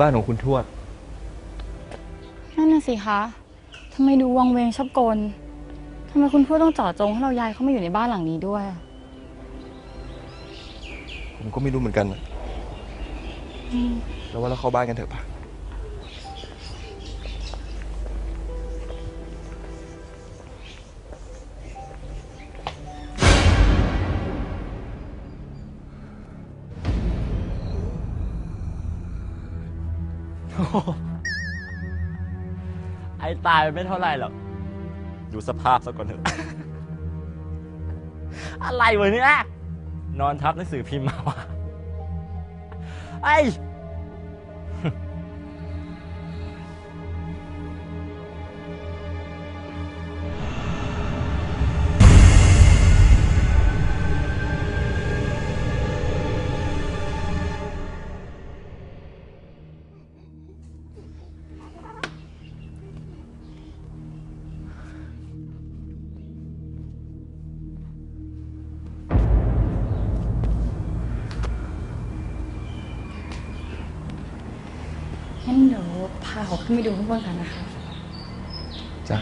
นี่เหรอบ้านของคุณทวด นั่นน่ะสิคะทำไมดูวังเวงชอบกลทำไมคุณทวดต้องเจาะจงให้เราย้ายเข้ามาอยู่ในบ้านหลังนี้ด้วยอะผมก็ไม่รู้เหมือนกันนะแล้วว่าเราเข้าบ้านกันเถอะปะ ไอ้ตายไม่เท่าไหร่หรอก ดูสภาพซะก่อนเถอะ อะไรวะเนี่ย นอนทับหนังสือพิมพ์มาวะไอ้ ขอขึ้นไปดูข้างบนกันนะคะ จ้ะ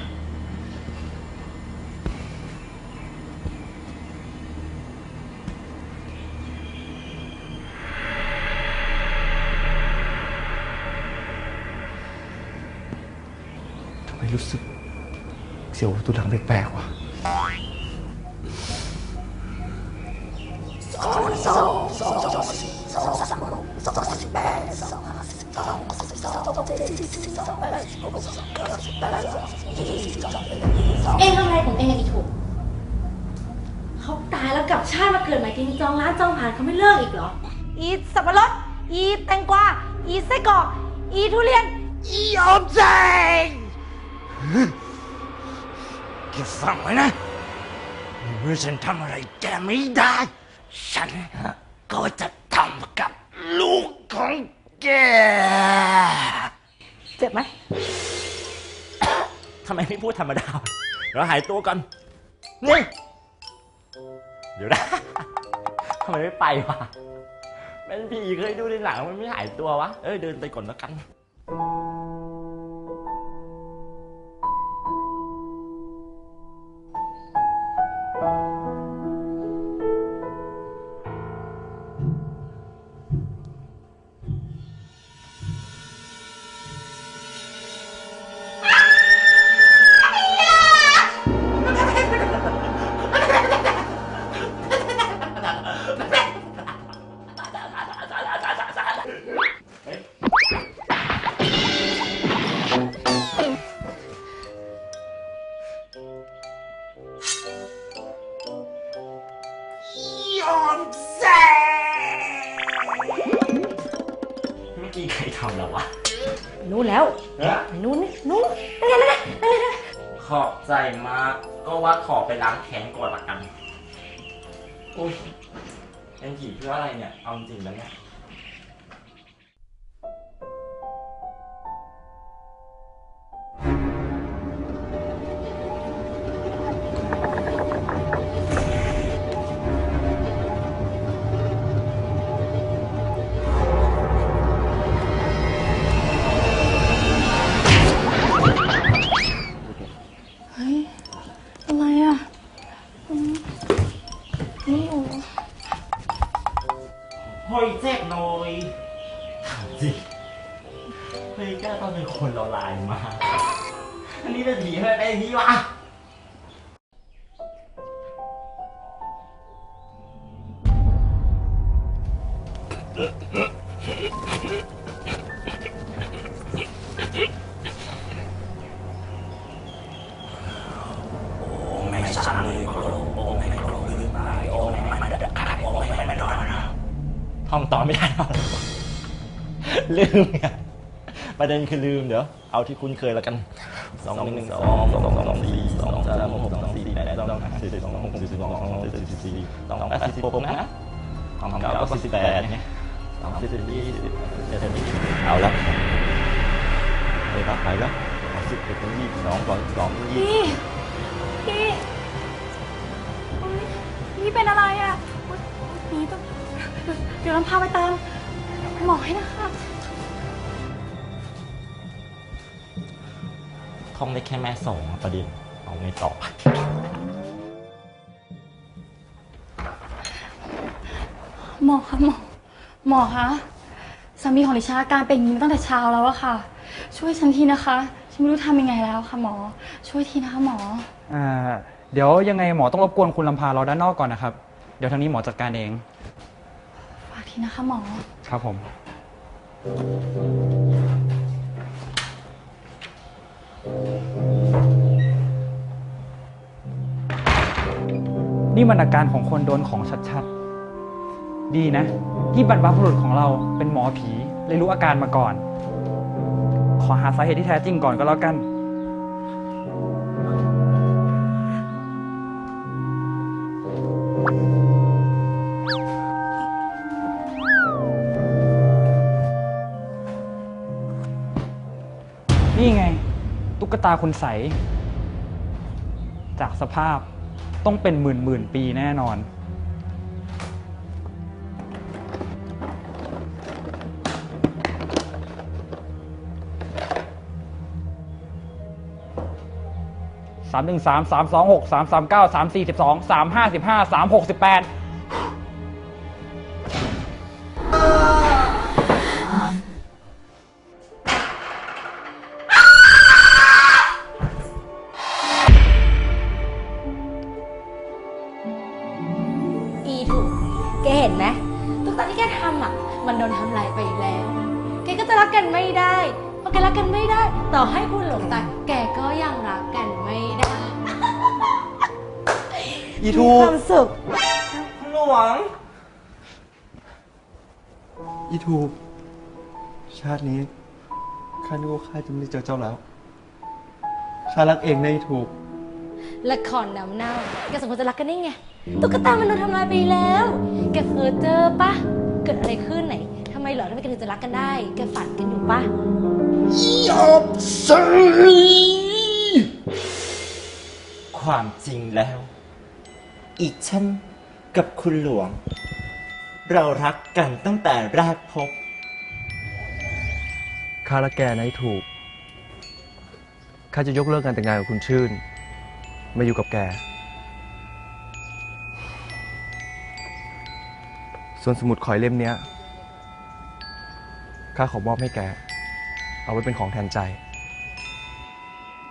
ทำไมรู้สึกเสียวตัวหลังแปลกๆวะ เองทำอะไรของเองอะอีถูกเขาตายแล้วกลับชาติมาเกิดใหม่จริงจองร้านจองผ่านเขาไม่เลิกอีกเหรอ อีสับปะรด อีแตงกวา อีไส้กรอก อีทุเรียน อีออมใจแกฟังไว้นะเมื่อฉันทำอะไรแกไม่ได้ ฉันก็จะทำกับลูกของ แกเจ็บไหม ทำไมไม่พูดธรรมดา เราหายตัวก่อนนี่เดี๋ยวนะทำไมไม่ไปวะเป็นผีเคยดูในหนังมันไม่หายตัววะ เอ้ยเดินไปก่อนแล้วกัน กี้ใครทำแล้ววะนู้นแล้วเอ๊ะนู้นนี่นู้นนั่นไงนั่นไงนั่นไงนั่นไงขอบใจมาก ก็ว่าขอไปล้างแค้นก่อนละกันอุ้ยเป็นผีเพื่ออะไรเนี่ย เอาจริงแล้วเนี่ย ท่องต่อไม่ได้หรอกลืมไงประเด็นคือลืมเดี๋ยว เอาที่คุ้นเคยแล้วกันสองหนึ่งหนึ่งสองสองสองสองสี่สองสามหกสองสี่แปดสองสองสี่สองหกสี่สองสองสี่สี่สองแปดสี่หกนะสองเก้าก็สี่แปดไง สามสิบยี่สิบเจ็ดสิบเอาละไปรับไปแล้วสามสิบเอ็ดยี่สิบสองสองสองยี่พี่ พี่อุ๊ยพี่เป็นอะไรอะนี่ต้องเดี๋ยวรำพาไปตามหมอให้นะคะท่องได้แค่แม่สองอประเด็นเอาไงต่อ หมอครับหมอ หมอคะสามีของดิฉันอาการเป็นอย่างนี้มาตั้งแต่เช้าแล้วอะค่ะ ช่วยฉันทีนะคะฉันไม่รู้ทำยังไงแล้วค่ะหมอ ช่วยทีนะคะหมอ อ่าเดี๋ยวยังไงหมอต้องรบกวนคุณลำพาเราด้านนอกก่อนนะครับ เดี๋ยวทางนี้หมอจัดการเอง ฝากทีนะคะหมอ ครับผม นี่มันอาการของคนโดนของชัดๆ ดีนะ ที่บรรพบุรุษของเราเป็นหมอผีเลยรู้อาการมาก่อน ขอหาสาเหตุที่แท้จริงก่อนก็แล้วกัน นี่ไง ตุ๊กตาคุณใส จากสภาพต้องเป็นหมื่นหมื่นปีแน่นอน 3 1 3 3 2 6 3 3 9 3 4 12 3 5 15 3 6 18 อีทู มีความสุข หลวง อีทู ชาตินี้ข้านึกว่าข้าจะไม่ได้เจอเจ้าแล้วข้ารักเองนะอีทู ละครน้ำเน่าแกสมควรจะรักกันได้ไง ตุ๊กตามันโดนทำลายไปแล้ว แกเฟอเจอปะ เกิดอะไรขึ้นไหนทำไมเหรอทำไมแกถึงจะรักกันได้ แกฝันกันอยู่ปะ ยอมสิความจริงแล้ว อีกฉันกับคุณหลวง เรารักกันตั้งแต่แรกพบ ข้ารักแกนะอีทูข้าจะยกเลิกการแต่งงานกับคุณชื่น มาอยู่กับแก ส่วนสมุดคอยเล่มเนี้ย ข้าขอมอบให้แก เอาไว้เป็นของแทนใจ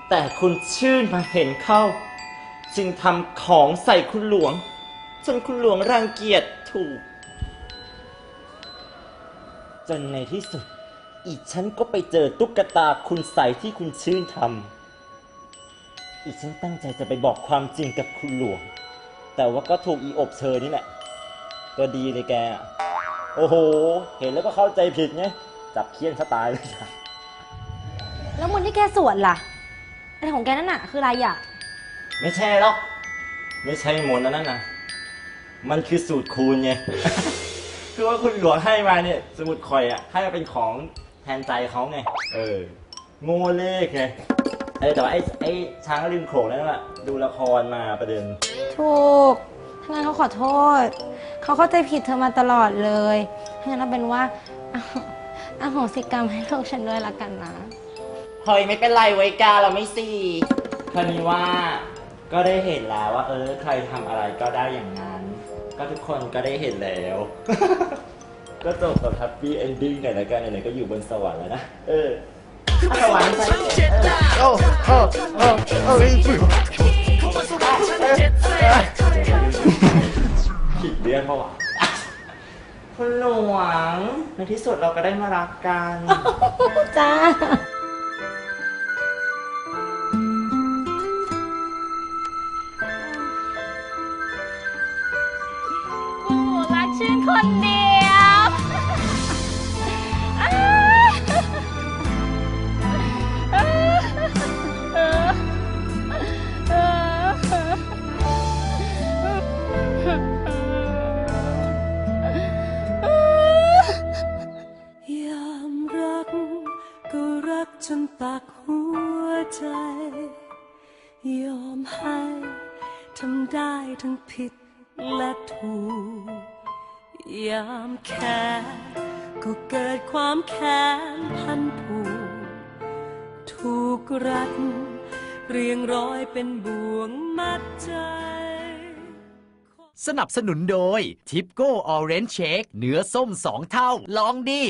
แต่คุณชื่นมาเห็นเข้า จึงทำของใส่คุณหลวง จนคุณหลวงรังเกียจถูก จนในที่สุด อีฉันก็ไปเจอตุ๊กตาคุณใส่ที่คุณชื่นทำอีฉันตั้งใจจะไปบอกความจริงกับคุณหลวง แต่ว่าก็ถูกอีอบเชยนี่แหละ ก็ดีเลยแกอะโอ้โห เห็นแล้วก็เข้าใจผิดไงจับเคียนซะตายเลยจ้ะแล้วมนที่แกสวดล่ะอะไรของแกนั่นน่ะ คืออะไรอะ ไม่ใช่หรอก ไม่ใช่มนต์อันนั้นนะมันคือสูตรคูณไง คือว่าคุณหลวงให้มาเนี่ย สมุดคอยอะ ให้มาเป็นของแทนใจเขาไง เออ โง่เลขไงเออแต่ว่าไอ้ไอ้ช้างริมโขงนั่นแหละดูละครมาประเด็น ถูกถ้างั้นเขาขอโทษ เขาเข้าใจผิดเธอมาตลอดเลยถ้างั้นเอาเป็นว่าเอาเอาโหสิกรรมให้ลูกฉันด้วยละกันนะ เฮ้ยไม่เป็นไรไว้กาเราไม่สี่คราวนี้ว่า ก็ได้เห็นแล้วว่า เออ ใครทำอะไรก็ได้อย่างนั้น ก็ทุกคนก็ได้เห็นแล้ว ก็จบแบบแฮปปี้เอนดิ้งกันแล้วกันไหนๆก็อยู่บนสวรรค์แล้วนะ เออสวรรค์ไปเออโอ้โอ้โอ้โอ้อีทูผิดเรื่องเปล่าวะคุณหลวงในที่สุดเราก็ได้มารักกัน จ้า และถูก ยามแค่ก็เกิดความแค้นพันผูกถูกรัดเรียงร้อยเป็นบ่วงมัดใจ สนับสนุนโดยทิปโก้ออเรนจ์เชคเนื้อส้มสองเท่า ลองดี